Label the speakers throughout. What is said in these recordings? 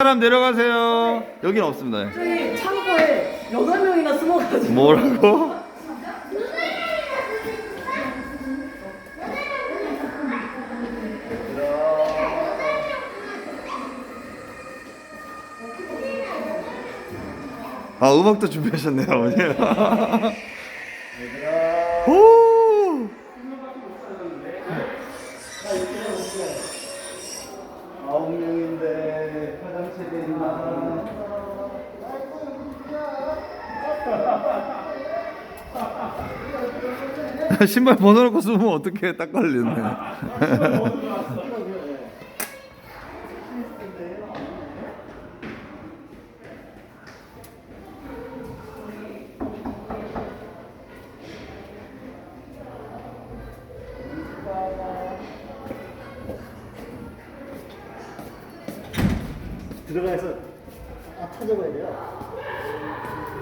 Speaker 1: 사람 내려가세요. 여기는 없습니다.
Speaker 2: 저희 창고에 여덟 명이나 숨어가지고
Speaker 1: 뭐라고? 아 음악도 준비하셨네요 어머니. 오.
Speaker 3: 아홉 명인데 있나?
Speaker 1: 신발 벗어놓고 숨으면 어떻게 딱 걸리네.
Speaker 3: 들어가서 아 찾아봐야 돼요.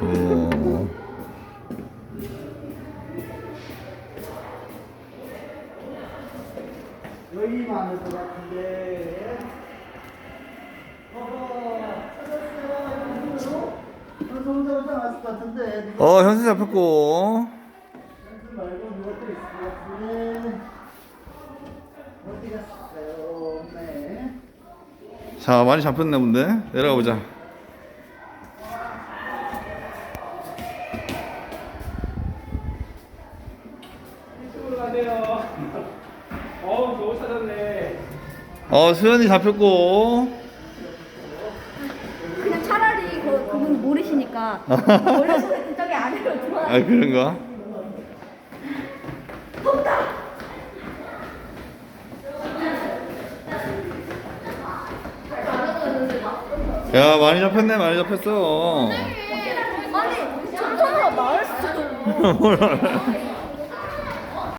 Speaker 1: 오.
Speaker 3: 여기 많을 것 같은데. 어허, 찾았어요. 현수 혼자 혼자 왔을 것 같은데. 누가
Speaker 1: 어 현수 잡혔고.
Speaker 3: 현수 말고 누가 또 있을 것 같은데. 어디 갔을까요? 네.
Speaker 1: 자 많이 잡혔나 본데 내려가 보자.
Speaker 4: 이쪽으로 가세요. 어우, 겨우 찾았네.
Speaker 1: 어 수현이 잡혔고.
Speaker 5: 그냥 차라리 그, 그분 모르시니까 몰라서 저기 아래로 들어와
Speaker 1: 아 그런가? 야 많이 잡혔네 많이 잡혔어.
Speaker 5: 아니 청소가 나을.